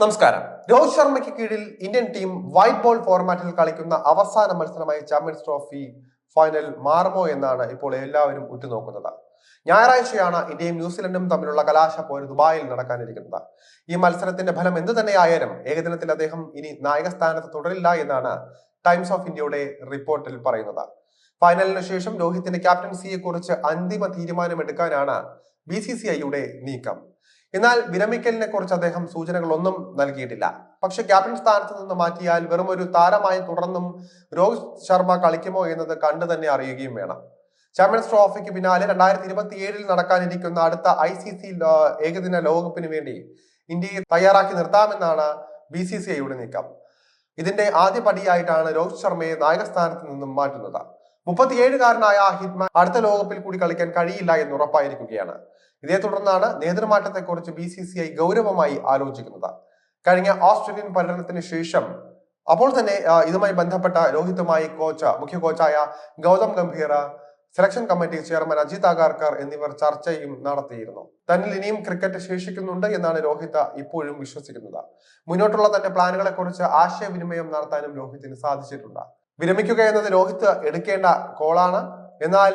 നമസ്കാരം. രോഹിത് ശർമ്മയ്ക്ക് കീഴിൽ Indian team white ball ഫോർമാറ്റിൽ കളിക്കുന്ന അവസാന മത്സരമായ ചാമ്പ്യൻസ് ട്രോഫി ഫൈനൽ മാറുമോ എന്നാണ് ഇപ്പോൾ എല്ലാവരും ഉറ്റുനോക്കുന്നത്. ഞായറാഴ്ചയാണ് ഇന്ത്യയും ന്യൂസിലൻഡും തമ്മിലുള്ള കലാശ പോര് ദുബായിൽ നടക്കാനിരിക്കുന്നത്. ഈ മത്സരത്തിന്റെ ഫലം എന്തു തന്നെയായാലും ഏകദിനത്തിൽ അദ്ദേഹം ഇനി നായക സ്ഥാനത്ത് തുടരില്ല എന്നാണ് ടൈംസ് ഓഫ് ഇന്ത്യയുടെ റിപ്പോർട്ടിൽ പറയുന്നത്. ഫൈനലിന് ശേഷം രോഹിത്തിന്റെ ക്യാപ്റ്റൻസിയെ കുറിച്ച് അന്തിമ തീരുമാനമെടുക്കാനാണ് ബി സി സി ഐയുടെ നീക്കം. എന്നാൽ വിരമിക്കലിനെ കുറിച്ച് അദ്ദേഹം സൂചനകളൊന്നും നൽകിയിട്ടില്ല. പക്ഷെ ക്യാപ്റ്റൻ സ്ഥാനത്ത് നിന്ന് മാറ്റിയാൽ വെറും ഒരു താരമായി തുടർന്നും രോഹിത് ശർമ്മ കളിക്കുമോ എന്നത് കണ്ടു തന്നെ അറിയുകയും വേണം. ചാമ്പ്യൻസ് ട്രോഫിക്ക് പിന്നാലെ രണ്ടായിരത്തി ഇരുപത്തി ഏഴിൽ നടക്കാനിരിക്കുന്ന അടുത്ത ഐ സി സി ഏകദിന ലോകകപ്പിന് വേണ്ടി ഇന്ത്യയെ തയ്യാറാക്കി നിർത്താമെന്നാണ് ബി സി സി ഐയുടെ നീക്കം. ഇതിന്റെ ആദ്യ പടിയായിട്ടാണ് രോഹിത് ശർമ്മയെ നായകസ്ഥാനത്ത് നിന്നും മാറ്റുന്നത്. മുപ്പത്തിയേഴുകാരനായ ഹിറ്റ്മാൻ അടുത്ത ലോകകപ്പിൽ കൂടി കളിക്കാൻ കഴിയില്ല എന്ന് ഉറപ്പായിരിക്കുകയാണ്. ഇതേ തുടർന്നാണ് നേതൃമാറ്റത്തെക്കുറിച്ച് ബി സി സി ഐ ഗൗരവമായി ആലോചിക്കുന്നത്. കഴിഞ്ഞ ഓസ്ട്രേലിയൻ പര്യടനത്തിന് ശേഷം അപ്പോൾ തന്നെ ഇതുമായി ബന്ധപ്പെട്ട രോഹിതുമായി കോച്ച് മുഖ്യ കോച്ചായ Gautam Gambhir selection committee chairman Ajit Agarkar എന്നിവർ ചർച്ചയും നടത്തിയിരുന്നു. തന്നിൽ ഇനിയും ക്രിക്കറ്റ് ശേഷിക്കുന്നുണ്ട് എന്നാണ് രോഹിത് ഇപ്പോഴും വിശ്വസിക്കുന്നത്. മുന്നോട്ടുള്ള തന്റെ പ്ലാനുകളെക്കുറിച്ച് ആശയവിനിമയം നടത്താനും രോഹിത്തിന് സാധിച്ചിട്ടുണ്ട്. വിരമിക്കുക എന്നത് രോഹിത് എടുക്കേണ്ട കോളാണ് എന്നാൽ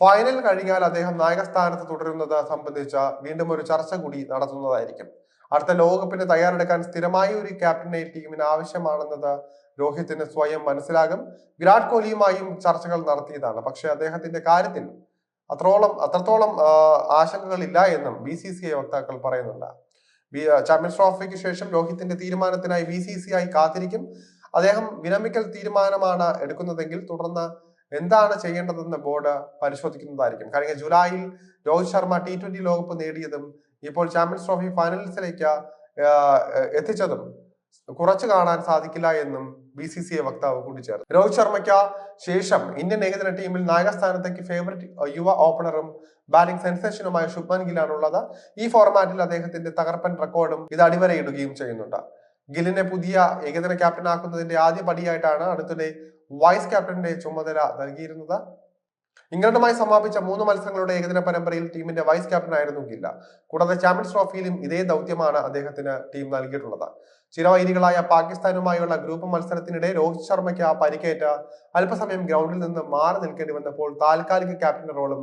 ഫൈനൽ കഴിഞ്ഞാൽ അദ്ദേഹം നായകസ്ഥാനത്ത് തുടരുന്നത് സംബന്ധിച്ച വീണ്ടും ഒരു ചർച്ച കൂടി നടത്തുന്നതായിരിക്കും. അടുത്ത ലോകകപ്പിന് തയ്യാറെടുക്കാൻ സ്ഥിരമായ ഒരു ക്യാപ്റ്റനെ ടീമിന് ആവശ്യമാണെന്നത് രോഹിത്തിന് സ്വയം മനസ്സിലാകും. വിരാട് കോഹ്ലിയുമായും ചർച്ചകൾ നടത്തിയതാണ്. പക്ഷെ അദ്ദേഹത്തിന്റെ കാര്യത്തിൽ അത്രോളം അത്രത്തോളം ആശങ്കകളില്ല എന്നും ബി സി സി ഐ വക്താക്കൾ പറയുന്നുണ്ട്. ചാമ്പ്യൻസ് ട്രോഫിക്ക് ശേഷം രോഹിത്തിന്റെ തീരുമാനത്തിനായി ബി സി സി ഐ കാത്തിരിക്കും. അദ്ദേഹം വിരമിക്കൽ തീരുമാനമാണ് എടുക്കുന്നതെങ്കിൽ തുടർന്ന് എന്താണ് ചെയ്യേണ്ടതെന്ന് ബോർഡ് പരിശോധിക്കുന്നതായിരിക്കും. കഴിഞ്ഞ ജൂലൈയിൽ രോഹിത് ശർമ്മ ടി ട്വന്റി ലോകകപ്പ് നേടിയതും ഇപ്പോൾ ചാമ്പ്യൻസ് ട്രോഫി ഫൈനൽസിലേക്ക് എത്തിച്ചതും കുറച്ചു കാണാൻ സാധിക്കില്ല എന്നും ബി സി സി ഐ വക്താവ് കൂട്ടിച്ചേർത്തു. രോഹിത് ശർമ്മയ്ക്ക് ശേഷം ഇന്ത്യൻ ഏകദിന ടീമിൽ നായകസ്ഥാനത്തേക്ക് ഫേവററ്റ് യുവ ഓപ്പണറും ബാറ്റിംഗ് സെൻസേഷനുമായ ശുഭ്മാൻ ഗില്ലാണുള്ളത് ഈ ഫോർമാറ്റിൽ അദ്ദേഹത്തിന്റെ തകർപ്പൻ റെക്കോർഡും ഇത് അടിവരയിടുകയും ചെയ്യുന്നുണ്ട്. ഗില്ലിനെ പുതിയ ഏകദിന ക്യാപ്റ്റൻ ആക്കുന്നതിന്റെ ആദ്യ പടിയായിട്ടാണ് അടുത്തിടെ വൈസ് ക്യാപ്റ്റന്റെ ചുമതല നൽകിയിരുന്നത്. ഇംഗ്ലണ്ടുമായി സമാപിച്ച മൂന്ന് മത്സരങ്ങളുടെ ഏകദിന പരമ്പരയിൽ ടീമിന്റെ വൈസ് ക്യാപ്റ്റൻ ആയിരുന്നു ഗില്ല. കൂടാതെ ചാമ്പ്യൻസ് ട്രോഫിയിലും ഇതേ ദൗത്യമാണ് അദ്ദേഹത്തിന് ടീം നൽകിയിട്ടുള്ളത്. ചിരവൈരികളായ പാകിസ്ഥാനുമായുള്ള ഗ്രൂപ്പ് മത്സരത്തിനിടെ രോഹിത് ശർമ്മയ്ക്ക് ആ പരിക്കേറ്റ അല്പസമയം ഗ്രൗണ്ടിൽ നിന്ന് മാറി നിൽക്കേണ്ടി വന്നപ്പോൾ താൽക്കാലിക ക്യാപ്റ്റൻ റോളും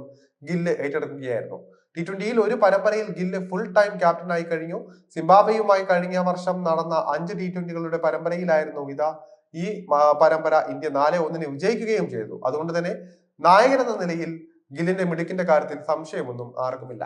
ഗില്ല് ഏറ്റെടുക്കുകയായിരുന്നു. ടി ട്വന്റിയിൽ ഒരു പരമ്പരയിൽ ഗില്ല് ഫുൾ ടൈം ക്യാപ്റ്റനായി കഴിഞ്ഞു. സിംബാബ്വെയുമായി കഴിഞ്ഞ വർഷം നടന്ന അഞ്ച് ടി ട്വന്റികളുടെ പരമ്പരയിലായിരുന്നു ഇതാ ഈ പരമ്പര. ഇന്ത്യ നാലേ ഒന്നിന് വിജയിക്കുകയും ചെയ്തു. അതുകൊണ്ട് തന്നെ നായകൻ എന്ന നിലയിൽ ഗില്ലിന്റെ മിടുക്കിന്റെ കാര്യത്തിൽ സംശയമൊന്നും ആർക്കുമില്ല.